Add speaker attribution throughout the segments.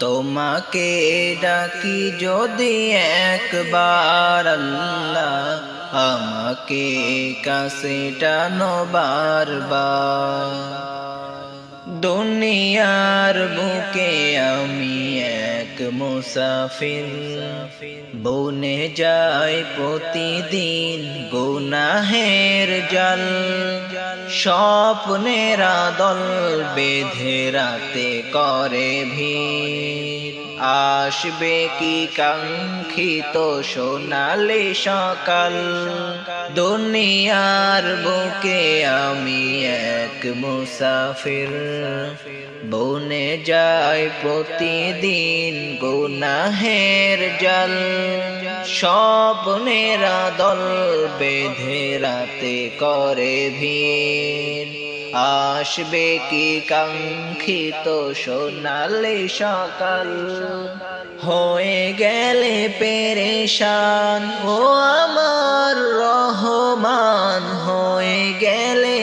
Speaker 1: তোমাকে ডাকি যদি একবার আল্লাহ আমাকে কাছে টানো বারবার। দুনিয়ার বুকে এক মুসাফির, বনে যায় প্রতিদিন গুনাহের জল। স্বপ্নের দল বেঁধে রাতে করে ভিড়। আসবে কি কাঙ্ক্ষিত সোনালি সকাল? দুনিয়ার বুকে আমি এক মুসাফির। বনে যাই প্রতিদিন গুনাহের জল। স্বপ্নের দল বেঁধে রাতে করে ভিড়। আসবে কি কাঙ্ক্ষিত সোনালি সকাল? হয়ে গেলে পেরেশান। ও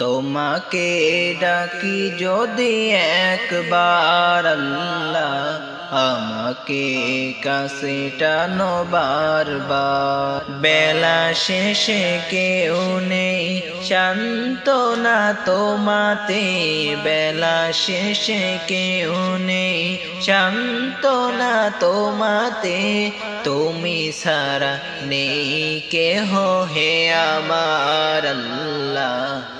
Speaker 1: তোমাকে ডাকি যদি একবার আল্লাহ আমাকে কাছে টানো বারবার। বেলা শেষে কেউ নেই, শান্ত না তোমাতে। বেলা শেষে কেউ নেই, শান্ত না তোমাতে। তুমি সারা নেই কেহ হে আমার আল্লাহ।